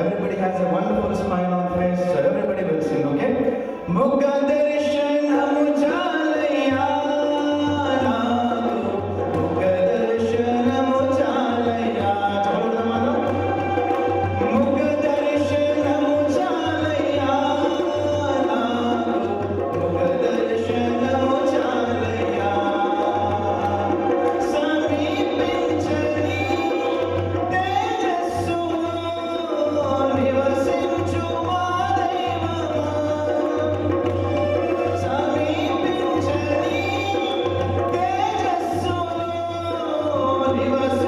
Everybody has a wonderful smile friends चलो मेरे बड़े बच्चे लोग मुख दर्शन हम जाए viva